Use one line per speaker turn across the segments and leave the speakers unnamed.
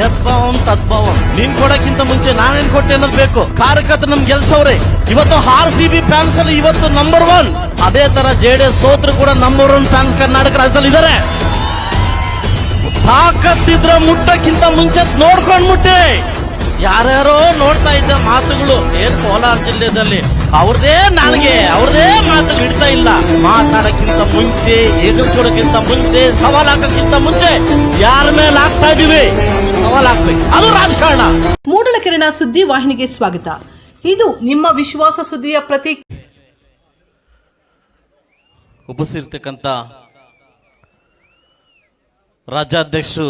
ಯದ್ಭಾವಂ ತದ್ಭವಂ ನೀನ್ ಕೊಡಕ್ಕಿಂತ ಮುಂಚೆ ನಾನೇನ್ ಕೊಟ್ಟೆ ಅನ್ನೋದು ಬೇಕು. ಕಾರ್ಯಕರ್ತರು ನಮ್ ಗೆಲ್ಸವ್ರೆ. ಇವತ್ತು ಆರ್ ಸಿ ಬಿ ಫ್ಯಾನ್ಸ್ ಅಲ್ಲಿ ಇವತ್ತು ನಂಬರ್ ಒನ್ ಅದೇ ತರ ಜೆ ಡಿ ಎಸ್ ಸೋತ್ರು ಕೂಡ ನಂಬರ್ ಒನ್ ಫ್ಯಾನ್ಸ್ ಕರ್ನಾಟಕ ರಾಜ್ಯದಲ್ಲಿ ಇದಾರೆ. ತಾಕತ್ತಿದ್ರ ಮುಟ್ಟಕ್ಕಿಂತ ಮುಂಚೆ ನೋಡ್ಕೊಂಡ್ ಮುಟ್ಟೆ. ಯಾರ್ಯಾರೋ ನೋಡ್ತಾ ಇದ್ದ ಮಾತುಗಳು ಏನ್ ಕೋಲಾರ ಜಿಲ್ಲೆಯಲ್ಲಿ ಅವ್ರದೇ ನಾಲ್ಗೆ, ಅವ್ರದೇ ಮಾತುಗಳು ಇಡ್ತಾ ಇಲ್ಲ. ಮಾತಾಡಕ್ಕಿಂತ ಮುಂಚೆ ಎದುರ್ಕೊಡಕ್ಕಿಂತ ಮುಂಚೆ, ಸವಾಲ್ ಹಾಕಕ್ಕಿಂತ ಮುಂಚೆ ಯಾರ ಮೇಲೆ ಹಾಕ್ತಾ ಇದೀವಿ ಸವಾಲ್ ಹಾಕ್ಬೇಕು ಅದು ರಾಜಕಾರಣ.
ಮೂಡಲಕೆರೆನ ಸುದ್ದಿ ವಾಹಿನಿಗೆ ಸ್ವಾಗತ. ಇದು ನಿಮ್ಮ ವಿಶ್ವಾಸ ಸುದ್ದಿಯ ಪ್ರತಿ
ಉಪಸ್ಥಿರತಕ್ಕಂತ ರಾಜ್ಯಾಧ್ಯಕ್ಷರು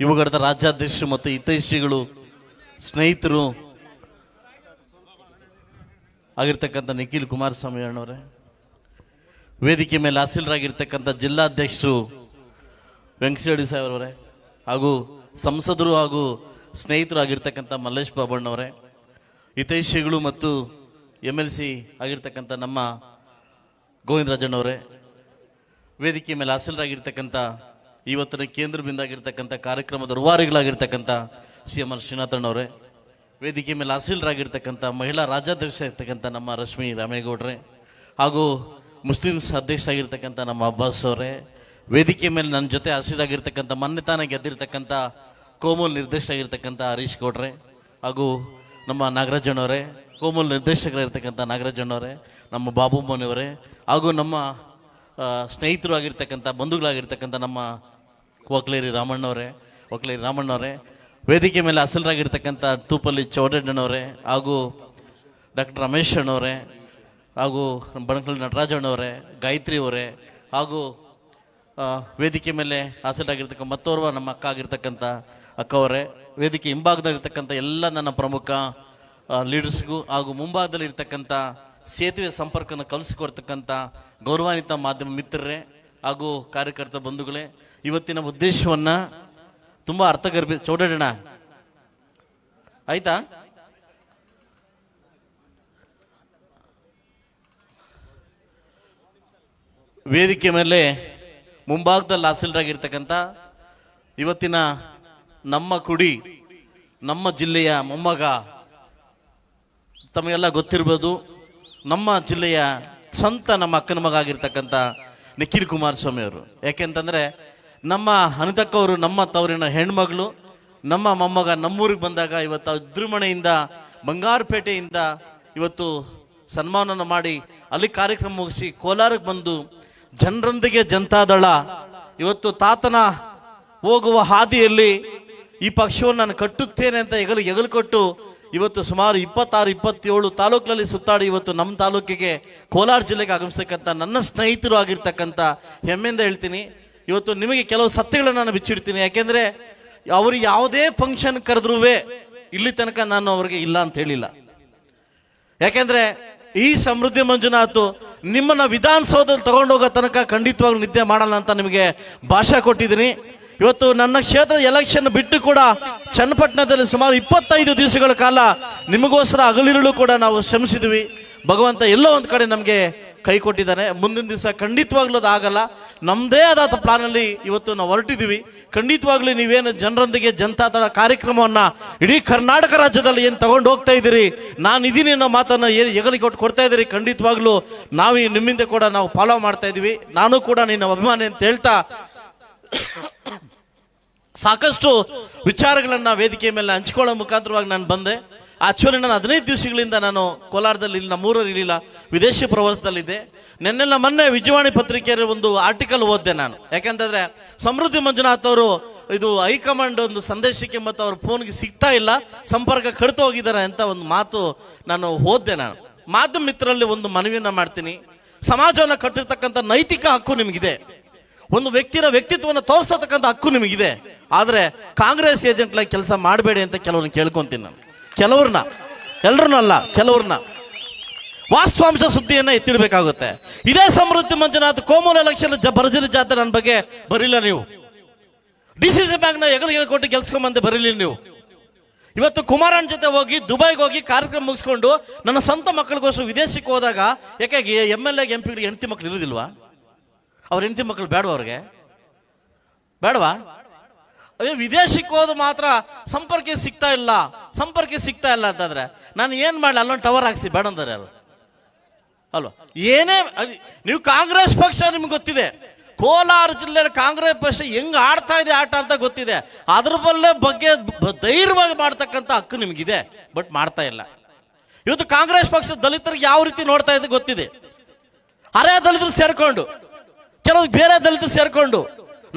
ಯುವಗಡದ ರಾಜ್ಯಾಧ್ಯಕ್ಷರು ಮತ್ತು ಹಿತೈಷಿಗಳು ಸ್ನೇಹಿತರು ಆಗಿರ್ತಕ್ಕಂಥ ನಿಖಿಲ್ ಕುಮಾರಸ್ವಾಮಿ ಅಣ್ಣವರೇ ವೇದಿಕೆ ಮೇಲೆ ಹಾಸಿಲರಾಗಿರ್ತಕ್ಕಂಥ ಜಿಲ್ಲಾಧ್ಯಕ್ಷರು ವೆಂಕಟರೆಡ್ಡಿ ಸಾಹೇಬ್ರವರೇ ಹಾಗೂ ಸಂಸದರು ಹಾಗೂ ಸ್ನೇಹಿತರು ಆಗಿರ್ತಕ್ಕಂಥ ಮಲ್ಲೇಶ್ ಬಾಬಣ್ಣವರೇ, ಹಿತೈಷಿಗಳು ಮತ್ತು ಎಂ ಎಲ್ ಸಿ ಆಗಿರ್ತಕ್ಕಂಥ ನಮ್ಮ ಗೋವಿಂದರಾಜಣ್ಣವರೇ, ವೇದಿಕೆ ಮೇಲೆ ಹಾಸಲರಾಗಿರ್ತಕ್ಕಂಥ ಇವತ್ತಿನ ಕೇಂದ್ರ ಬಿಂದಾಗಿರ್ತಕ್ಕಂಥ ಕಾರ್ಯಕ್ರಮದ ರೂವಾರಿಗಳಾಗಿರ್ತಕ್ಕಂಥ ಸಿ ಎಂ ಆರ್ ಶ್ರೀನಾಥಣ್ಣವರೇ, ವೇದಿಕೆ ಮೇಲೆ ಹಾಸೀಲರಾಗಿರ್ತಕ್ಕಂಥ ಮಹಿಳಾ ರಾಜ್ಯಾಧ್ಯಕ್ಷ ಇರ್ತಕ್ಕಂಥ ನಮ್ಮ ರಶ್ಮಿ ರಾಮೇಗೌಡ್ರೆ ಹಾಗೂ ಮುಸ್ಲಿಮ್ಸ್ ಅಧ್ಯಕ್ಷ ಆಗಿರ್ತಕ್ಕಂಥ ನಮ್ಮ ಅಬ್ಬಾಸ್ ಅವರೇ ವೇದಿಕೆ ಮೇಲೆ ನನ್ನ ಜೊತೆ ಹಸಿರಾಗಿರ್ತಕ್ಕಂಥ ಮೊನ್ನೆ ತಾನೇ ಗೆದ್ದಿರ್ತಕ್ಕಂಥ ಕೋಮಲ್ ನಿರ್ದೇಶಕ ಆಗಿರ್ತಕ್ಕಂಥ ಹರೀಶ್ ಗೌಡ್ರೆ ಹಾಗೂ ನಮ್ಮ ನಾಗರಾಜಣ್ಣವರೇ ಕೋಮಲ್ ನಿರ್ದೇಶಕರಾಗಿರ್ತಕ್ಕಂಥ ನಾಗರಾಜಣ್ಣವರೇ ನಮ್ಮ ಬಾಬು ಮನೆಯವರೇ ಹಾಗೂ ನಮ್ಮ ಸ್ನೇಹಿತರು ಆಗಿರ್ತಕ್ಕಂಥ, ಬಂಧುಗಳಾಗಿರ್ತಕ್ಕಂಥ ನಮ್ಮ ಒಕ್ಲೇರಿ ರಾಮಣ್ಣವರೇ ಒಕ್ಲೇರಿ ರಾಮಣ್ಣವರೇ, ವೇದಿಕೆ ಮೇಲೆ ಅಸಲರಾಗಿರ್ತಕ್ಕಂಥ ತೂಪಲ್ಲಿ ಚೌಡಣ್ಣನವರೇ ಹಾಗೂ ಡಾಕ್ಟರ್ ರಮೇಶ್ ಅಣ್ಣವರೇ ಹಾಗೂ ಬಣಕಲ್ ನಟರಾಜಣ್ಣವರೇ ಗಾಯತ್ರಿ ಅವರೇ ಹಾಗೂ ವೇದಿಕೆ ಮೇಲೆ ಹಾಸಲಾಗಿರ್ತಕ್ಕಂಥ ಮತ್ತೋರ್ವ ನಮ್ಮ ಅಕ್ಕ ಆಗಿರ್ತಕ್ಕಂಥ ಅಕ್ಕ ಅವರೇ ವೇದಿಕೆ ಹಿಂಭಾಗದಲ್ಲಿರ್ತಕ್ಕಂಥ ಎಲ್ಲ ನನ್ನ ಪ್ರಮುಖ ಲೀಡರ್ಸ್ಗೂ ಹಾಗೂ ಮುಂಭಾಗದಲ್ಲಿ ಇರ್ತಕ್ಕಂಥ ಸೇತುವೆ ಸಂಪರ್ಕನ ಕಲಿಸಿಕೊಡ್ತಕ್ಕಂಥ ಗೌರವಾನ್ವಿತ ಮಾಧ್ಯಮ ಮಿತ್ರರೇ ಹಾಗೂ ಕಾರ್ಯಕರ್ತ ಬಂಧುಗಳೇ, ಇವತ್ತಿನ ಉದ್ದೇಶವನ್ನ ತುಂಬಾ ಅರ್ಥಗರ್ಭಿ ಚೌಡಾಡೋಣ ಆಯ್ತಾ? ವೇದಿಕೆ ಮೇಲೆ ಮುಂಭಾಗದಲ್ಲಿ ಹಾಸಲರಾಗಿರ್ತಕ್ಕಂಥ ಇವತ್ತಿನ ನಮ್ಮ ಕುಡಿ, ನಮ್ಮ ಜಿಲ್ಲೆಯ ಮೊಮ್ಮಗ, ತಮಗೆಲ್ಲ ಗೊತ್ತಿರ್ಬೋದು, ನಮ್ಮ ಜಿಲ್ಲೆಯ ಸ್ವಂತ ನಮ್ಮ ಅಕ್ಕನ ಮಗ ಆಗಿರ್ತಕ್ಕಂಥ ನಿಖಿಲ್ ಕುಮಾರಸ್ವಾಮಿ ಅವರು. ಯಾಕೆಂತಂದರೆ ನಮ್ಮ ಅನಿತಕ್ಕವರು, ನಮ್ಮ ತವರಿನ ಹೆಣ್ಮಗಳು, ನಮ್ಮ ಮೊಮ್ಮಗ ನಮ್ಮೂರಿಗೆ ಬಂದಾಗ ಇವತ್ತು ಅದ್ರುಮಣೆಯಿಂದ ಬಂಗಾರಪೇಟೆಯಿಂದ ಇವತ್ತು ಸನ್ಮಾನನ ಮಾಡಿ ಅಲ್ಲಿ ಕಾರ್ಯಕ್ರಮ ಮುಗಿಸಿ ಕೋಲಾರಕ್ಕೆ ಬಂದು ಜನರೊಂದಿಗೆ ಜನತಾದಳ ಇವತ್ತು ತಾತನ ಹೋಗುವ ಹಾದಿಯಲ್ಲಿ ಈ ಪಕ್ಷವನ್ನು ನಾನು ಕಟ್ಟುತ್ತೇನೆ ಅಂತ ಹೆಗಲು ಹೆಗಲು ಕೊಟ್ಟು ಇವತ್ತು ಸುಮಾರು ಇಪ್ಪತ್ತಾರು, ಇಪ್ಪತ್ತೇಳು ತಾಲೂಕಿನಲ್ಲಿ ಸುತ್ತಾಡಿ ಇವತ್ತು ನಮ್ಮ ತಾಲೂಕಿಗೆ ಕೋಲಾರ ಜಿಲ್ಲೆಗೆ ಆಗಮಿಸ್ತಕ್ಕಂಥ ನನ್ನ ಸ್ನೇಹಿತರು ಆಗಿರ್ತಕ್ಕಂಥ ಹೆಮ್ಮೆಯಿಂದ ಹೇಳ್ತೀನಿ. ಇವತ್ತು ನಿಮಗೆ ಕೆಲವು ಸತ್ಯಗಳನ್ನು ನಾನು ಬಿಚ್ಚಿಡ್ತೀನಿ. ಯಾಕೆಂದರೆ ಅವರು ಯಾವುದೇ ಫಂಕ್ಷನ್ ಕರೆದ್ರೂ ಇಲ್ಲಿ ತನಕ ನಾನು ಅವರಿಗೆ ಇಲ್ಲ ಅಂತ ಹೇಳಿಲ್ಲ. ಯಾಕೆಂದರೆ ಈ ಸಮೃದ್ಧಿ ಮಂಜುನಾಥ್ ನಿಮ್ಮನ್ನ ವಿಧಾನಸೌಧದಲ್ಲಿ ತಗೊಂಡೋಗೋ ತನಕ ಖಂಡಿತವಾಗ್ಲೂ ನಿದ್ದೆ ಮಾಡಲ್ಲ ಅಂತ ನಿಮಗೆ ಭಾಷೆ ಕೊಟ್ಟಿದ್ದೀನಿ. ಇವತ್ತು ನನ್ನ ಕ್ಷೇತ್ರದ ಎಲೆಕ್ಷನ್ ಬಿಟ್ಟು ಕೂಡ ಚನ್ನಪಟ್ಟಣದಲ್ಲಿ ಸುಮಾರು ಇಪ್ಪತ್ತೈದು ದಿವಸಗಳ ಕಾಲ ನಿಮಗೋಸ್ಕರ ಹಗಲಿರುಳು ಕೂಡ ನಾವು ಶ್ರಮಿಸಿದ್ವಿ. ಭಗವಂತ ಎಲ್ಲೋ ಒಂದು ಕಡೆ ನಮಗೆ ಕೈ ಕೊಟ್ಟಿದ್ದಾರೆ ಮುಂದಿನ ದಿವಸ ಖಂಡಿತವಾಗ್ಲೂ ಅದು ಆಗಲ್ಲ ನಮ್ಮದೇ ಆದ ಪ್ಲಾನಲ್ಲಿ ಇವತ್ತು ನಾವು ಹೊರಟಿದ್ದೀವಿ. ಖಂಡಿತವಾಗ್ಲೂ ನೀವೇನು ಜನರೊಂದಿಗೆ ಜನತಾದಳ ಕಾರ್ಯಕ್ರಮವನ್ನ ಇಡೀ ಕರ್ನಾಟಕ ರಾಜ್ಯದಲ್ಲಿ ಏನು ತಗೊಂಡು ಹೋಗ್ತಾ ಇದ್ದೀರಿ? ನಾನು ಇದೀನಿ ಅನ್ನೋ ಮಾತನ್ನ ಏನು ಹೆಗಲಿ ಕೊಟ್ಟು ಕೊಡ್ತಾ ಇದ್ದೀರಿ. ಖಂಡಿತವಾಗ್ಲೂ ನಾವು ನಿಮ್ಮಿಂದ ಕೂಡ ನಾವು ಫಾಲೋ ಮಾಡ್ತಾ ಇದೀವಿ ನಾನು ಕೂಡ ನಿನ್ನ ಅಭಿಮಾನಿ ಅಂತ ಹೇಳ್ತಾ ಸಾಕಷ್ಟು ವಿಚಾರಗಳನ್ನ ವೇದಿಕೆ ಮೇಲೆ ಹಂಚ್ಕೊಳ್ಳೋ ಮುಖಾಂತರವಾಗಿ ನಾನು ಬಂದೆ. ಆಕ್ಚುಲಿ ನಾನು ಹದಿನೈದು ದಿವಸಗಳಿಂದ ನಾನು ಕೋಲಾರದಲ್ಲಿ ಇಲ್ಲ, ನಮ್ಮೂರಲ್ಲಿ ಇರಲಿಲ್ಲ ವಿದೇಶಿ ಪ್ರವಾಸದಲ್ಲಿದ್ದೆ. ನೆನ್ನೆಲ್ಲ ಮೊನ್ನೆ ವಿಜಯವಾಣಿ ಪತ್ರಿಕೆಯಲ್ಲಿ ಒಂದು ಆರ್ಟಿಕಲ್ ಓದಿದೆ ನಾನು. ಯಾಕೆಂತಂದರೆ ಸಮೃದ್ಧಿ ಮಂಜುನಾಥ್ ಅವರು ಇದು ಹೈಕಮಾಂಡ್ ಒಂದು ಸಂದೇಶಕ್ಕೆ ಮತ್ತು ಅವ್ರ ಫೋನ್ಗೆ ಸಿಗ್ತಾ ಇಲ್ಲ, ಸಂಪರ್ಕ ಕಡಿತು ಹೋಗಿದ್ದಾರೆ ಅಂತ ಒಂದು ಮಾತು ನಾನು ಓದಿದೆ ನಾನು. ಮಾಧ್ಯಮ ಮಿತ್ರರಲ್ಲಿ ಒಂದು ಮನವಿಯನ್ನು ಮಾಡ್ತೀನಿ. ಸಮಾಜವನ್ನು ಕಟ್ಟಿರ್ತಕ್ಕಂಥ ನೈತಿಕ ಹಕ್ಕು ನಿಮಗಿದೆ. ಒಂದು ವ್ಯಕ್ತಿನ ವ್ಯಕ್ತಿತ್ವವನ್ನು ತೋರಿಸ್ತಕ್ಕಂಥ ಹಕ್ಕು ನಿಮಗಿದೆ. ಆದರೆ ಕಾಂಗ್ರೆಸ್ ಏಜೆಂಟ್ಲಾಗಿ ಕೆಲಸ ಮಾಡಬೇಡಿ ಅಂತ ಕೆಲವೊಂದು ಕೇಳ್ಕೊಂತೀನಿ ನಾನು. ಕೆಲವ್ರನ್ನ ಎಲ್ರನ್ನಲ್ಲ ಕೆಲವ್ರನ್ನ. ವಾಸ್ತವಾಂಶ ಸುದ್ದಿಯನ್ನು ಎತ್ತಿಡಬೇಕಾಗುತ್ತೆ. ಇದೇ ಸಮೃದ್ಧಿ ಮಂಜುನಾಥ್ ಕೋಮಲ ಎಲೆಕ್ಷನ್ ಬರದಿನ ಜಾತ್ರೆ ನನ್ನ ಬಗ್ಗೆ ಬರೀಲ್ಲ ನೀವು. ಡಿ ಸಿ ಸಿ ಬ್ಯಾಂಕ್ನ ಎಗಲಿಗೆ ಕೊಟ್ಟು ಗೆಲ್ಸ್ಕೊಂಬಂದೆ ಬರೀಲಿಲ್ಲ ನೀವು. ಇವತ್ತು ಕುಮಾರನ್ ಜೊತೆ ಹೋಗಿ, ದುಬೈಗೆ ಹೋಗಿ ಕಾರ್ಯಕ್ರಮ ಮುಗಿಸ್ಕೊಂಡು ನನ್ನ ಸ್ವಂತ ಮಕ್ಕಳಿಗೋಸ್ಕರ ವಿದೇಶಕ್ಕೆ ಹೋದಾಗ ಯಾಕೆ ಎಂ ಎಲ್ ಎ ಎಂ ಪಿಗಳಿಗೆ ಹೆಂಡತಿ ಮಕ್ಕಳು ಇರೋದಿಲ್ವಾ? ಅವ್ರ ಹೆಂಡತಿ ಮಕ್ಕಳು ಬೇಡವಾ ಅವ್ರಿಗೆ? ಬೇಡವಾ ಅದೇ ವಿದೇಶಕ್ಕೆ ಹೋದ ಮಾತ್ರ ಸಂಪರ್ಕ ಸಿಗ್ತಾ ಇಲ್ಲ, ಸಂಪರ್ಕ ಸಿಗ್ತಾ ಇಲ್ಲ ಅಂತಂದ್ರೆ ನಾನು ಏನ್ ಮಾಡಲಿ, ಅಲ್ಲೊಂದು ಟವರ್ ಹಾಕ್ಸಿ, ಬೇಡ ಅಂತಾರೆ ಯಾರು ಅಲ್ವಾ? ಏನೇ ನೀವು ಕಾಂಗ್ರೆಸ್ ಪಕ್ಷ ನಿಮ್ಗೆ ಗೊತ್ತಿದೆ. ಕೋಲಾರ ಜಿಲ್ಲೆಯ ಕಾಂಗ್ರೆಸ್ ಪಕ್ಷ ಹೆಂಗ್ ಆಡ್ತಾ ಇದೆ ಆಟ ಅಂತ ಗೊತ್ತಿದೆ. ಅದ್ರ ಬಲ್ಲೇ ಬಗ್ಗೆ ಧೈರ್ಯವಾಗಿ ಮಾಡ್ತಕ್ಕಂಥ ಹಕ್ಕು ನಿಮಗಿದೆ, ಬಟ್ ಮಾಡ್ತಾ ಇಲ್ಲ. ಇವತ್ತು ಕಾಂಗ್ರೆಸ್ ಪಕ್ಷ ದಲಿತರಿಗೆ ಯಾವ ರೀತಿ ನೋಡ್ತಾ ಇದೆ ಗೊತ್ತಿದೆ. ಅರೆ ದಲಿತರು ಸೇರ್ಕೊಂಡು, ಕೆಲವು ಬೇರೆ ದಲಿತರು ಸೇರ್ಕೊಂಡು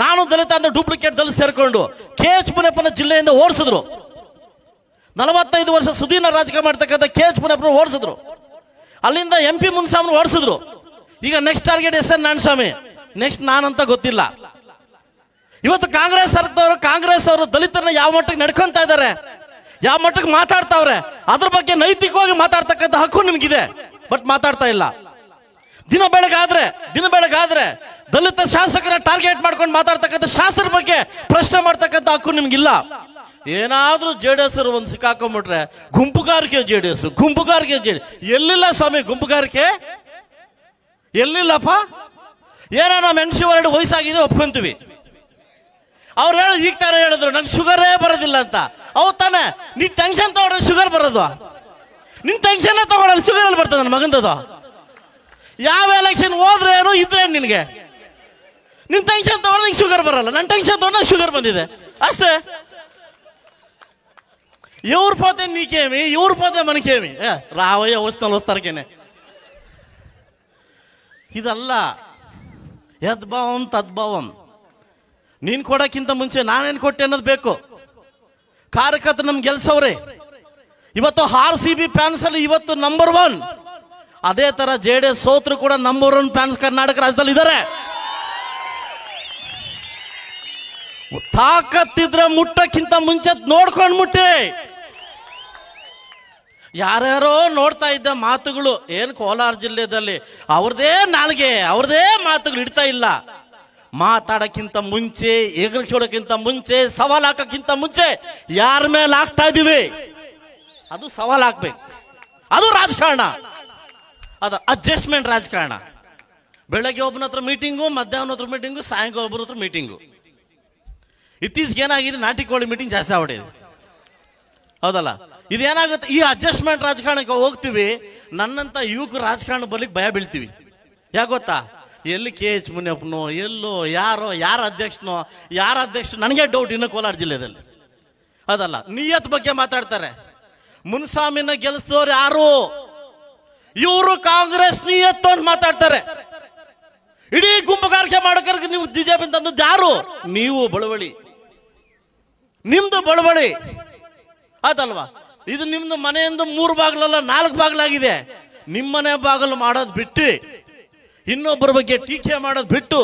ನಾನು ದಲಿತ ಅಂತ ಡೂಪ್ಲಿಕೇಟ್ ದಲಿತ ಸೇರ್ಕೊಂಡು ಕೆ ಎಚ್ ಮುನಿಯಪ್ಪನ ಜಿಲ್ಲೆಯಿಂದ ಓಡಿಸಿದ್ರು. ನಲವತ್ತೈದು ವರ್ಷ ಸುದೀನ ರಾಜಕೀಯ ಮಾಡ್ತಕ್ಕಂಥ ಕೆ ಎಚ್ ಮುನಿಯಪ್ಪನ ಓಡಿಸಿದ್ರು. ಅಲ್ಲಿಂದ ಎಂ ಪಿ ಮುನ್ಸ್ವಾಮಿ ಓಡಿಸಿದ್ರು. ಈಗ next target S N Narayanaswamy next ನಾನಂತ ಗೊತ್ತಿಲ್ಲ. ಇವತ್ತು ಕಾಂಗ್ರೆಸ್ ಸರ್ಕಾರದವರು, ಕಾಂಗ್ರೆಸ್ ಅವರು ದಲಿತರನ್ನ ಯಾವ ಮಟ್ಟಕ್ಕೆ ನಡ್ಕೊಂತ ಇದ್ದಾರೆ, ಯಾವ ಮಟ್ಟಕ್ಕೆ ಮಾತಾಡ್ತಾವ್ರೆ, ಅದ್ರ ಬಗ್ಗೆ ನೈತಿಕವಾಗಿ ಮಾತಾಡ್ತಕ್ಕಂಥ ಹಕ್ಕು ನಿಮ್ಗಿದೆ. ಬಟ್ ಮಾತಾಡ್ತಾ ಇಲ್ಲ. ದಿನ ಬೆಳಗಾದ್ರೆ ದಿನ ಬೆಳಗಾದ್ರೆ ದಲಿತ ಶಾಸಕರ ಟಾರ್ಗೆಟ್ ಮಾಡ್ಕೊಂಡು ಮಾತಾಡ್ತಕ್ಕಂಥ ಶಾಸಕರ ಬಗ್ಗೆ ಪ್ರಶ್ನೆ ಮಾಡ್ತಕ್ಕಂಥ ಹಕ್ಕು ನಿಮ್ಗಿಲ್ಲ. ಏನಾದರೂ ಜೆ ಡಿ ಎಸ್ ಒಂದು ಸಿಕ್ಕಾಕೊಂಡ್ಬಿಟ್ರೆ ಗುಂಪುಗಾರಿಕೆ ಜೆ ಡಿ ಎಸ್, ಗುಂಪುಗಾರಿಕೆ ಜೆ ಎಲ್ಲಿಲ್ಲ ಸ್ವಾಮಿ ಗುಂಪುಗಾರಿಕೆ? ಎಲ್ಲಿಲ್ಲಪ್ಪ? ಏನೋ ನಮ್ಮ ಎನ್ ಶಿವರೆಡ್ಡಿ ವಯಸ್ಸಾಗಿದೆ, ಒಪ್ಕೊಂತೀವಿ. ಅವ್ರು ಹೇಳಿ, ಈಗ ತಾನೇ ಹೇಳಿದ್ರು ನನ್ಗೆ ಶುಗರೇ ಬರೋದಿಲ್ಲ ಅಂತ. ಅವ್ ತಾನೆ, ನೀನು ಟೆನ್ಷನ್ ತಗೊಂಡ್ರೆ ಶುಗರ್ ಬರೋದು. ನಿನ್ ಟೆನ್ಷನ್ ತಗೊಳ್ಳಲ್ಲ ಶುಗರ್ ಅಲ್ಲಿ ಬರ್ತದೆ ನನ್ನ ಮಗಂದದು? ಯಾವ ಎಲೆಕ್ಷನ್ ಹೋದ್ರೆ ಏನು ಇದ್ರೆ ನಿನಗೆ? ನಿನ್ ಟೆನ್ಷನ್ ತಗೊಂಡು ಶುಗರ್ ಬರಲ್ಲ. ನನ್ನ ಟೆನ್ಷನ್ ತಗೊಂಡ್ ಶುಗರ್ ಬಂದಿದೆ. ಅಷ್ಟೇ. ಇವ್ರ ಪೋತೆ ನೀಕೇಮಿ ಇವ್ರ ಪೋತೆ ಮನಕೇಮಿ ಏ, ರಾವಯ್ಯ ಓಸ್ನಲ್ಲಿ ಓಸ್ತಾರಕೇನೆ ಇದಲ್ಲ. ಯದ್ಭಾವಂ ತದ್ಭಾವಂ ನೀನ್ ಕೊಡಕ್ಕಿಂತ ಮುಂಚೆ ನಾನೇನು ಕೊಟ್ಟೆ ಅನ್ನೋದು ಬೇಕು. ಕಾರ್ಯಕರ್ತ ನಮ್ಗೆ ಗೆಲ್ಸವ್ರೆ. ಇವತ್ತು ಆರ್ ಸಿ ಬಿ ಫ್ಯಾನ್ಸಲ್ಲಿ ಇವತ್ತು ನಂಬರ್ ಒನ್ ಅದೇ ತರ ಜೆ ಡಿ ಎಸ್ ಸೋತ್ರು ಕೂಡ ಒನ್ ಫ್ಯಾನ್ಸ್ ಕರ್ನಾಟಕ ರಾಜ್ಯದಲ್ಲಿ ಇದ್ದಾರೆ ತಾಕತ್ತಿದ್ರೆ ಮುಟ್ಟಕ್ಕಿಂತ ಮುಂಚೆ ನೋಡ್ಕೊಂಡು ಮುಟ್ಟಿ. ಯಾರ್ಯಾರೋ ನೋಡ್ತಾ ಇದ್ದ ಮಾತುಗಳು, ಏನು ಕೋಲಾರ ಜಿಲ್ಲೆಯಲ್ಲಿ ಅವ್ರದೇ ನಾಲ್ಗೆ, ಅವ್ರದೇ ಮಾತುಗಳು ಇಡ್ತಾ ಇಲ್ಲ. ಮಾತಾಡಕ್ಕಿಂತ ಮುಂಚೆ ಎಗರ್ಕೊಳ್ಳೋಕ್ಕಿಂತ ಮುಂಚೆ, ಸವಾಲ್ ಹಾಕೋಕ್ಕಿಂತ ಮುಂಚೆ ಯಾರ ಮೇಲೆ ಹಾಕ್ತಾ ಇದೀವಿ ಅದು ಸವಾಲ್ ಹಾಕ್ಬೇಕು. ಅದು ರಾಜಕಾರಣ. ಅದು ಅಡ್ಜಸ್ಟ್ಮೆಂಟ್ ರಾಜಕಾರಣ. ಬೆಳಗ್ಗೆ ಒಬ್ಬನ ಹತ್ರ ಮೀಟಿಂಗು ಮಧ್ಯಾಹ್ನ ಹತ್ರ ಮೀಟಿಂಗು ಸಾಯಂಕಾಲ ಒಬ್ಬರ ಹತ್ರ ಮೀಟಿಂಗು ಇತ್ತೀಚೆಗೆ ಏನಾಗಿದೆ ನಾಟಿ ಕೋಳಿ ಮೀಟಿಂಗ್ ಜಾಸ್ತಿ ಆಗ್ಬಿಟ್ಟಿದೆ. ಹೌದಲ್ಲ? ಇದೇನಾಗುತ್ತೆ? ಈ ಅಡ್ಜಸ್ಟ್ಮೆಂಟ್ ರಾಜಕಾರಣಕ್ಕೆ ಹೋಗ್ತೀವಿ, ನನ್ನಂತ ಯುವಕ ರಾಜಕಾರಣ ಬರ್ಲಿಕ್ಕೆ ಭಯ ಬೀಳ್ತೀವಿ. ಯಾಕೆ ಗೊತ್ತಾ? ಎಲ್ಲಿ ಕೆ ಎಚ್ ಮುನಿಯಪ್ಪನೋ, ಎಲ್ಲೋ ಯಾರೋ, ಯಾರ ಅಧ್ಯಕ್ಷನೋ, ಯಾರ ಅಧ್ಯಕ್ಷ, ನನಗೆ ಡೌಟ್ ಇನ್ನು ಕೋಲಾರ ಜಿಲ್ಲೆಯಲ್ಲಿ ಅದಲ್ಲ ನಿಯತ್ ಬಗ್ಗೆ ಮಾತಾಡ್ತಾರೆ. ಮುನ್ಸ್ವಾಮಿನ ಗೆಲ್ಲಿಸಿದವ್ರು ಯಾರು? ಇವರು ಕಾಂಗ್ರೆಸ್ ನಿಯತ್ತು ಅಂತ ಮಾತಾಡ್ತಾರೆ. ಇಡೀ ಗುಂಪುಗಾರಿಕೆ ಮಾಡೋಕೆ ನೀವು ಬಿಜೆಪಿ ತಂದದ್ದು ಯಾರು? ನೀವು ಬಳುವಳಿ. ನಿಮ್ದು ಬಳುವಳಿ. ಆತಲ್ವಾ? ಇದು ನಿಮ್ದು ಮನೆಯಿಂದ ಮೂರು ಬಾಗಿಲಲ್ಲ ನಾಲ್ಕು ಬಾಗಿಲಾಗಿದೆ. ನಿಮ್ಮನೆ ಬಾಗಿಲು ಮಾಡೋದು ಬಿಟ್ಟು, ಇನ್ನೊಬ್ಬರ ಬಗ್ಗೆ ಟೀಕೆ ಮಾಡೋದು ಬಿಟ್ಟು,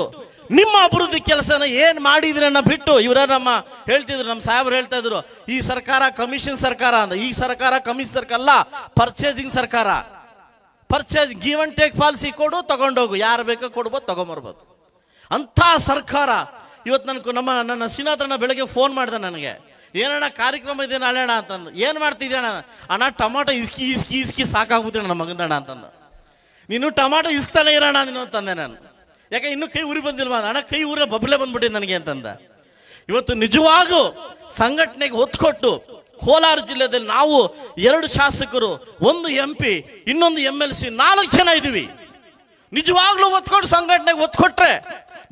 ನಿಮ್ಮ ಅಭಿವೃದ್ಧಿ ಕೆಲಸನ ಏನ್ ಮಾಡಿದ್ರೆ ಬಿಟ್ಟು, ಇವರ ನಮ್ಮ ಹೇಳ್ತಿದ್ರು, ನಮ್ಮ ಸಾಹೇಬ್ರು ಹೇಳ್ತಾ ಇದ್ರು, ಈ ಸರ್ಕಾರ ಕಮಿಷನ್ ಸರ್ಕಾರ ಅಂತ. ಈ ಸರ್ಕಾರ ಕಮಿಷನ್ ಸರ್ಕಾರ ಅಲ್ಲ ಪರ್ಚೇಸಿಂಗ್ ಸರ್ಕಾರ. Purchase give and take policy ಕೊಡು, ತಗೊಂಡೋಗು. ಯಾರು ಬೇಕೋ ಕೊಡ್ಬೋದು, ತಗೊಂಬರ್ಬೋದು. ಅಂಥ ಸರ್ಕಾರ ಇವತ್ತು ನನಗೆ ನಮ್ಮ ನನ್ನ ಶ್ರೀನಾಥಣ್ಣ ಬೆಳಗ್ಗೆ ಫೋನ್ ಮಾಡಿದೆ ನನಗೆ. ಏನಣ್ಣ, ಕಾರ್ಯಕ್ರಮ ಇದೆ ನಾಳೆ ಅಣ್ಣ ಅಂತಂದು. ಏನು ಮಾಡ್ತಿದ್ದೀಯಣ್ಣ ಅಣ್ಣ? ಟೊಮಾಟೊ ಇಸ್ಕಿ ಇಸ್ಕಿ ಇಸ್ಕಿ ಸಾಕಾಗ್ಬಿಟ್ಟು ನನ್ನ ಮಗಂದಣ್ಣ ಅಂತಂದು. ನೀನು ಟೊಮಾಟೊ ಇಸ್ತಾನೆ ಇರೋಣ ನೀನು ಅಂತಂದೆ ನಾನು. ಯಾಕೆ ಇನ್ನೂ ಕೈ ಉರಿ ಬಂದಿಲ್ವಾ? ಅಣ್ಣ, ಕೈ ಊರ ಬಬ್ಲೆ ಬಂದ್ಬಿಟ್ಟಿದೆ ನನಗೆ ಅಂತಂದ. ಇವತ್ತು ನಿಜವಾಗೂ ಸಂಘಟನೆಗೆ ಒತ್ತು ಕೊಟ್ಟು ಕೋಲಾರ ಜಿಲ್ಲೆಯಲ್ಲಿ ನಾವು ಎರಡು ಶಾಸಕರು, ಒಂದು ಎಂ ಪಿ ಇನ್ನೊಂದು ಎಂ ಎಲ್ ಸಿ ನಾಲ್ಕು ಜನ ಇದ್ದೀವಿ. ನಿಜವಾಗ್ಲೂ ಒತ್ಕೊಂಡು ಸಂಘಟನೆಗೆ ಒತ್ಕೊಟ್ರೆ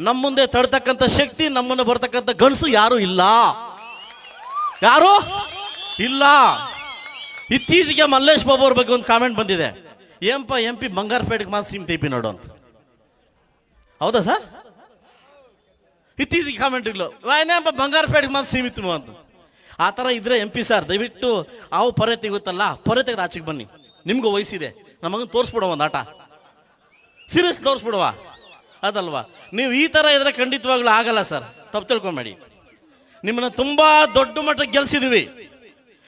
ನಮ್ಮ ಮುಂದೆ ತಡತಕ್ಕಂಥ ಶಕ್ತಿ, ನಮ್ಮನ್ನು ಬರ್ತಕ್ಕಂಥ ಗಣಸು ಯಾರು ಇಲ್ಲ. ಯಾರು? ಇಲ್ಲ. ಇತ್ತೀಚೆಗೆ ಮಲ್ಲೇಶ್ ಬಾಬು ಅವ್ರ ಬಗ್ಗೆ ಒಂದು ಕಾಮೆಂಟ್ ಬಂದಿದೆ. ಏಂಪ ಎಂ ಪಿ ಬಂಗಾರಪೇಟೆಗೆ ಮಾತ್ರ ಸೀಮ್ ತೈಪಿ ನೋಡು ಅಂತ. ಹೌದಾ ಸರ್? ಇತ್ತೀಚೆಗೆ ಕಾಮೆಂಟ್ಗಳು ಏನಪ್ಪ ಬಂಗಾರಪೇಟೆಗೆ ಮಾತ್ರ ಸೀಮಿತ ಅಂತ. ಆ ಥರ ಇದ್ರೆ ಎಂ ಪಿ ಸರ್ ದಯವಿಟ್ಟು ಅವು ಪೊರೆ ತೆಗುತ್ತಲ್ಲ ಪೊರೆ ತೆಗೆದು ಆಚೆಗೆ ಬನ್ನಿ. ನಿಮಗೂ ವಯಸ್ಸಿದೆ. ನಮಗನ್ ತೋರಿಸ್ಬಿಡುವ ಒಂದು ಆಟ. ಸೀರಿಯಸ್ ತೋರಿಸ್ಬಿಡುವ. ಅದಲ್ವಾ? ನೀವು ಈ ಥರ ಇದ್ರೆ ಖಂಡಿತವಾಗ್ಲೂ ಆಗಲ್ಲ ಸರ್ ತಪ್ಪು ತಿಳ್ಕೊಂಬೇಡಿ. ನಿಮ್ಮನ್ನ ತುಂಬಾ ದೊಡ್ಡ ಮಟ್ಟಕ್ಕೆ ಗೆಲ್ಸಿದೀವಿ.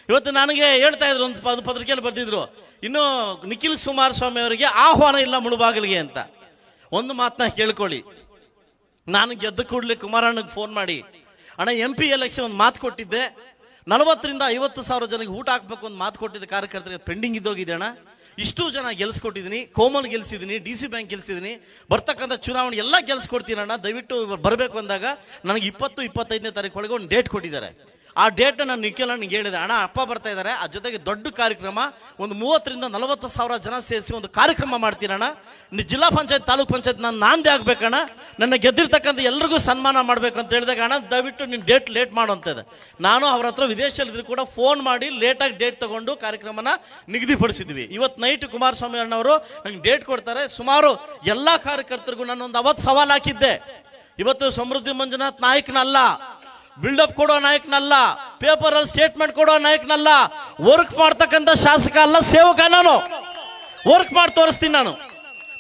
ಇವತ್ತು ನನಗೆ ಹೇಳ್ತಾ ಇದ್ರು ಒಂದು ಪದ- ಪತ್ರಿಕೆಯಲ್ಲಿ ಬರ್ತಿದ್ರು ಇನ್ನು ನಿಖಿಲ್ ಕುಮಾರಸ್ವಾಮಿ ಅವರಿಗೆ ಆಹ್ವಾನ ಇಲ್ಲ ಮುಳುಬಾಗಿಲಿಗೆ ಅಂತ. ಒಂದು ಮಾತನ್ನ ಕೇಳ್ಕೊಳ್ಳಿ. ನಾನು ಗೆದ್ದ ಕೂಡಲೇ ಕುಮಾರಣ್ಣಗೆ ಫೋನ್ ಮಾಡಿ, ಅಣ್ಣ ಎಂ ಪಿ ಎಲೆಕ್ಷನ್ ಒಂದು ಮಾತು ಕೊಟ್ಟಿದ್ದೆ. ನಲವತ್ತರಿಂದ ಐವತ್ತು ಸಾವಿರ ಜನಕ್ಕೆ ಊಟ ಹಾಕ್ಬೇಕು ಅಂತ ಮಾತು ಕೊಟ್ಟಿದ್ದ ಕಾರ್ಯಕರ್ತರಿಗೆ ಪೆಂಡಿಂಗ್ ಇದ್ದೋಗಿದೆ ಇಷ್ಟು ಜನ ಗೆಲ್ಸ್ಕೊಟ್ಟಿದ್ದೀನಿ, ಕೋಮಲ್ ಗೆಲ್ಸಿದ್ದೀನಿ, ಡಿ ಸಿ ಬ್ಯಾಂಕ್ ಗೆಲ್ಸಿದ್ದೀನಿ. ಬರ್ತಕ್ಕಂಥ ಚುನಾವಣೆ ಎಲ್ಲ ಗೆಲ್ಸ್ಕೊಡ್ತೀನಣ್ಣ ದಯವಿಟ್ಟು ಬರಬೇಕು ಅಂದಾಗ ನನಗೆ ಇಪ್ಪತ್ತು, ಇಪ್ಪತ್ತೈದನೇ ತಾರೀಕು ಒಳಗೆ ಒಂದು ಡೇಟ್ ಕೊಟ್ಟಿದ್ದಾರೆ. ಆ ಡೇಟ್ ನಾನು ನಿಖಿಲ್ ನನಗೆ ಹೇಳಿದೆ ಅಣ್ಣ, ಅಪ್ಪ ಬರ್ತಾ ಇದ್ದಾರೆ. ಆ ಜೊತೆಗೆ ದೊಡ್ಡ ಕಾರ್ಯಕ್ರಮ, ಒಂದು ಮೂವತ್ತರಿಂದ ನಲವತ್ತು ಸಾವಿರ ಜನ ಸೇರಿಸಿ ಒಂದು ಕಾರ್ಯಕ್ರಮ ಮಾಡ್ತೀರಣ್ಣ ನೀ ಜಿಲ್ಲಾ ಪಂಚಾಯತ್, ತಾಲೂಕ್ ಪಂಚಾಯತ್ ನಾನು ನಾಂದೇ ಆಗ್ಬೇಕಣ್ಣ ನನ್ನ ಗೆದ್ದಿರ್ತಕ್ಕಂಥ ಎಲ್ರಿಗೂ ಸನ್ಮಾನ ಮಾಡ್ಬೇಕು ಅಂತ ಹೇಳಿದಾಗ, ಅಣ್ಣ, ದಯವಿಟ್ಟು ನೀನು ಡೇಟ್ ಲೇಟ್ ಮಾಡೋ ಅಂತ ಇದೆ. ನಾನು ಅವ್ರ ಹತ್ರ ವಿದೇಶದಲ್ಲಿದ್ರು ಕೂಡ ಫೋನ್ ಮಾಡಿ ಲೇಟಾಗಿ ಡೇಟ್ ತಗೊಂಡು ಕಾರ್ಯಕ್ರಮನ ನಿಗದಿಪಡಿಸಿದ್ವಿ. ಇವತ್ತು ನೈಟ್ ಕುಮಾರಸ್ವಾಮಿ ಅಣ್ಣವರು ನಂಗೆ ಡೇಟ್ ಕೊಡ್ತಾರೆ. ಸುಮಾರು ಎಲ್ಲ ಕಾರ್ಯಕರ್ತರಿಗೂ ನಾನು ಒಂದು ಅವತ್ತು ಸವಾಲು ಹಾಕಿದ್ದೆ. ಇವತ್ತು ಸಮೃದ್ಧಿ ಮಂಜುನಾಥ್ ನಾಯಕನಲ್ಲ. ಬಿಲ್ಡಪ್ ಕೊಡೋ ನಾಯಕನಲ್ಲ ಪೇಪರ್ ಅಲ್ಲಿ ಸ್ಟೇಟ್ಮೆಂಟ್ ಕೊಡೋ ನಾಯಕನಲ್ಲ ವರ್ಕ್ ಮಾಡ್ತಕ್ಕಂಥ ಶಾಸಕ ಅಲ್ಲ, ಸೇವಕ ನಾನು. ವರ್ಕ್ ಮಾಡಿ ತೋರಿಸ್ತೀನಿ ನಾನು.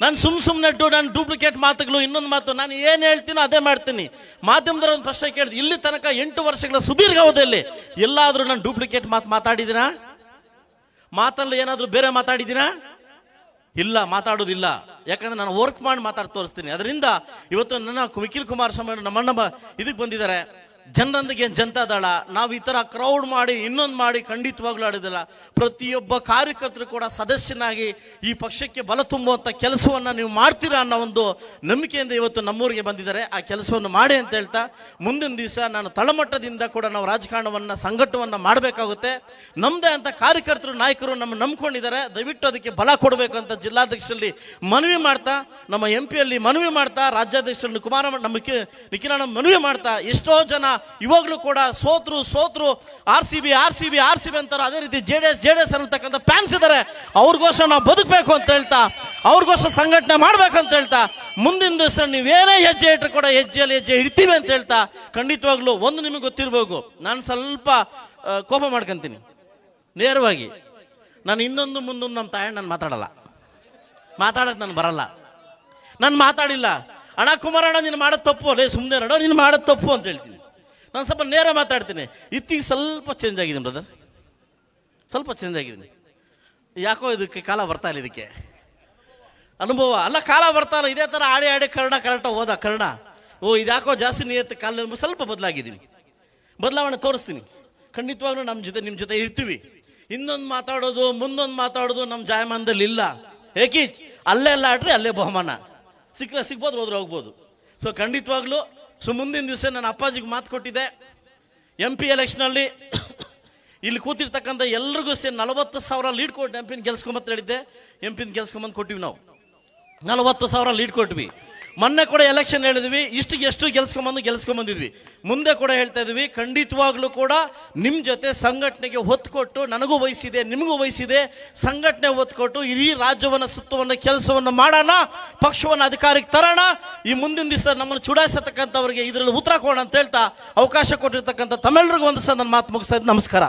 ನಾನು ಸುಮ್ ಸುಮ್ಮನೆ ನಾನು ಡೂಪ್ಲಿಕೇಟ್ ಮಾತುಗಳು, ಇನ್ನೊಂದು ಮಾತು, ನಾನು ಏನು ಹೇಳ್ತೀನೋ ಅದೇ ಮಾಡ್ತೀನಿ. ಮಾಧ್ಯಮದವ್ರ ಒಂದು ಪ್ರಶ್ನೆ ಕೇಳಿದೆ ಇಲ್ಲಿ ತನಕ ಎಂಟು ವರ್ಷಗಳ ಸುದೀರ್ಘ ಅವಧಿಯಲ್ಲಿ ಎಲ್ಲಾದರೂ ನಾನು ಡೂಪ್ಲಿಕೇಟ್ ಮಾತು ಮಾತಾಡಿದ್ದೀನಾ ಮಾತಲ್ಲಿ ಏನಾದರೂ ಬೇರೆ ಮಾತಾಡಿದ್ದೀನಾ ಇಲ್ಲ, ಮಾತಾಡೋದಿಲ್ಲ. ಯಾಕಂದ್ರೆ ನಾನು ವರ್ಕ್ ಮಾಡಿ ಮಾತಾಡಿ ತೋರಿಸ್ತೀನಿ. ಅದರಿಂದ ಇವತ್ತು ನನ್ನ ನಿಖಿಲ್ ಕುಮಾರಸ್ವಾಮಿ ನಮ್ಮಣ್ಣ ಇದಕ್ಕೆ ಬಂದಿದ್ದಾರೆ. ಜನರೊಂದಿಗೆ ಜನತಾದಳ ನಾವು ಈ ಥರ ಕ್ರೌಡ್ ಮಾಡಿ, ಇನ್ನೊಂದು ಮಾಡಿ ಖಂಡಿತವಾಗ್ಲೂ ಆಡೋದಿಲ್ಲ. ಪ್ರತಿಯೊಬ್ಬ ಕಾರ್ಯಕರ್ತರು ಕೂಡ ಸದಸ್ಯನಾಗಿ ಈ ಪಕ್ಷಕ್ಕೆ ಬಲ ತುಂಬುವಂಥ ಕೆಲಸವನ್ನು ನೀವು ಮಾಡ್ತೀರಾ ಅನ್ನೋ ಒಂದು ನಂಬಿಕೆಯಿಂದ ಇವತ್ತು ನಮ್ಮೂರಿಗೆ ಬಂದಿದ್ದಾರೆ. ಆ ಕೆಲಸವನ್ನು ಮಾಡಿ ಅಂತ ಹೇಳ್ತಾ, ಮುಂದಿನ ದಿವಸ ನಾನು ತಳಮಟ್ಟದಿಂದ ಕೂಡ ನಾವು ರಾಜಕಾರಣವನ್ನು, ಸಂಘಟವನ್ನು ಮಾಡಬೇಕಾಗುತ್ತೆ. ನಮ್ಮದೇ ಅಂತ ಕಾರ್ಯಕರ್ತರು, ನಾಯಕರು ನಮ್ಮ ನಂಬ್ಕೊಂಡಿದ್ದಾರೆ. ದಯವಿಟ್ಟು ಅದಕ್ಕೆ ಬಲ ಕೊಡಬೇಕು ಅಂತ ಜಿಲ್ಲಾಧ್ಯಕ್ಷರಲ್ಲಿ ಮನವಿ ಮಾಡ್ತಾ, ನಮ್ಮ ಎಂ ಪಿಯಲ್ಲಿ ಮನವಿ ಮಾಡ್ತಾ ರಾಜ್ಯಾಧ್ಯಕ್ಷರಲ್ಲಿ ಕುಮಾರ ನಮ್ಮ ನಿಖಿ- ನಿಖಿಲಣ್ಣ ಮನವಿ ಮಾಡ್ತಾ, ಎಷ್ಟೋ ಜನ ಇವಾಗಲೂ ಕೂಡ ಸೋತ್ರು ಸೋತ್ರು, R C B, R C B, R C B ಅಂತಾರೆ. ಅದೇ ರೀತಿ J D S, J D S ಅನ್ನತಕ್ಕಂಥ ಫ್ಯಾನ್ಸ್ ಇದ್ದಾರೆ. ಅವ್ರಿಗೋಸ್ಕರ ನಾವು ಬದುಕಬೇಕು ಅಂತ ಹೇಳ್ತಾ, ಅವ್ರಿಗೋಸ್ಕರ ಸಂಘಟನೆ ಮಾಡ್ಬೇಕು ಅಂತ ಹೇಳ್ತಾ, ಮುಂದಿನ ದಿವಸ ನೀವೇನೇ ಹೆಜ್ಜೆ ಇಟ್ಟರು ಕೂಡ ಹೆಜ್ಜೆಯಲ್ಲಿ ಹೆಜ್ಜೆ ಇಡ್ತೀವಿ ಅಂತ ಹೇಳ್ತಾ, ಖಂಡಿತವಾಗ್ಲೂ ಒಂದು ನಿಮಗೆ ಗೊತ್ತಿರಬೇಕು. ನಾನು ಸ್ವಲ್ಪ ಕೋಪ ಮಾಡ್ಕೊಂತೀನಿ. ನೇರವಾಗಿ, ನಾನು ಇನ್ನೊಂದು ಮುಂದೊಂದು ನಮ್ಮ ತಾಯಿ ನಾನು ಮಾತಾಡಲ್ಲ. ಮಾತಾಡೋದು ನಾನು ಬರಲ್ಲ. ನಾನು ಮಾತಾಡಿಲ್ಲ. ಅಣ್ಣ ಕುಮಾರಣ್ಣ, ನೀನು ಮಾಡೋದು ತಪ್ಪು. ಅಲ್ಲೇ ಸುಮ್ಮನೆ ಅಣ್ಣ, ನೀನು ಮಾಡೋದು ತಪ್ಪು ಅಂತ ಹೇಳ್ತೀನಿ. ನಾನು ಸ್ವಲ್ಪ ನೇರ ಮಾತಾಡ್ತೀನಿ. ಇತ್ತೀಗೆ ಸ್ವಲ್ಪ ಚೇಂಜ್ ಆಗಿದ್ದೀನಿ ಬ್ರದರ್ ಸ್ವಲ್ಪ ಚೇಂಜ್ ಆಗಿದ್ದೀನಿ. ಯಾಕೋ ಇದಕ್ಕೆ ಕಾಲ ಬರ್ತಾ ಇಲ್ಲ ಇದಕ್ಕೆ. ಅನುಭವ. ಅಲ್ಲ, ಕಾಲ ಬರ್ತಾ ಇಲ್ಲ. ಇದೇ ಥರ ಆಡಿ ಆಡಿ ಕರ್ಣ ಕರೆಕ್ಟಾಗಿ ಹೋದ ಕರ್ಣ. ಓ, ಇದ್ಯಾಕೋ ಜಾಸ್ತಿ ನಿಯತ್ತು, ಕಾಲ ಸ್ವಲ್ಪ ಬದಲಾಗಿದ್ದೀನಿ. ಬದಲಾವಣೆ ತೋರಿಸ್ತೀನಿ. ಖಂಡಿತವಾಗ್ಲೂ ನಮ್ಮ ಜೊತೆ ನಿಮ್ಮ ಜೊತೆ ಇರ್ತೀವಿ. ಇನ್ನೊಂದು ಮಾತಾಡೋದು, ಮುಂದೊಂದು ಮಾತಾಡೋದು ನಮ್ಮ ಜಾಯಮಾನದಲ್ಲಿ ಇಲ್ಲ. ಏಕಿ ಅಲ್ಲೇ ಎಲ್ಲ ಆಡ್ರಿ, ಅಲ್ಲೇ ಬಹುಮಾನ. ಸಿಕ್ಕರೆ ಸಿಗ್ಬೋದು, ಹೋದ್ರೆ ಹೋಗ್ಬೋದು. ಸೊ ಖಂಡಿತವಾಗ್ಲೂ ಸೊ ಮುಂದಿನ ದಿವಸ ನನ್ನ ಅಪ್ಪಾಜಿಗೆ ಮಾತು ಕೊಟ್ಟಿದ್ದೆ. ಎಂ ಪಿ ಎಲೆಕ್ಷನಲ್ಲಿ ಇಲ್ಲಿ ಕೂತಿರ್ತಕ್ಕಂಥ ಎಲ್ರಿಗೂ ಸೇರಿ ನಲವತ್ತು ಸಾವಿರ ಲೀಡ್ ಕೊಟ್ಟು ಎಂ ಪಿನ ಗೆಲ್ಸ್ಕೊಂಬತ್ತ ಹೇಳಿದ್ದೆ. ಎಂ ಪಿನ ಗೆಲ್ಸ್ಕೊಂಬಂದು ಕೊಟ್ಟಿವಿ ನಾವು. ನಲವತ್ತು ಸಾವಿರ ಲೀಡ್ ಕೊಟ್ವಿ. ಮೊನ್ನೆ ಕೂಡ ಎಲೆಕ್ಷನ್ ಹೇಳಿದ್ವಿ, ಇಷ್ಟಿಗೆ ಎಷ್ಟು ಗೆಲ್ಸ್ಕೊಂಬಂದು ಗೆಲ್ಸ್ಕೊಂಬಂದಿದ್ವಿ. ಮುಂದೆ ಕೂಡ ಹೇಳ್ತಾ ಇದ್ವಿ, ಖಂಡಿತವಾಗ್ಲೂ ಕೂಡ ನಿಮ್ಮ ಜೊತೆ ಸಂಘಟನೆಗೆ ಒತ್ತು ನನಗೂ ವಹಿಸಿದೆ, ನಿಮಗೂ ವಹಿಸಿದೆ, ಸಂಘಟನೆ ಒತ್ತು ಕೊಟ್ಟು ಇಡೀ ರಾಜ್ಯವನ್ನು, ಸುತ್ತುವನ್ನ, ಕೆಲಸವನ್ನು ಮಾಡೋಣ, ಪಕ್ಷವನ್ನು ಅಧಿಕಾರಕ್ಕೆ ತರೋಣ, ಈ ಮುಂದಿನ ದಿವಸ ನಮ್ಮನ್ನು ಚುಡಾಯಿಸತಕ್ಕಂಥವ್ರಿಗೆ ಇದರಲ್ಲಿ ಉತ್ತರ ಕೊಡೋಣ ಅಂತ ಹೇಳ್ತಾ ಅವಕಾಶ ಕೊಟ್ಟಿರ್ತಕ್ಕಂಥ ತಮ್ಮೆಲ್ಲರಿಗೂ ಒಂದು ಸಹ ನನ್ನ ಮಾತು ಮುಗಿಸೋದು ನಮಸ್ಕಾರ.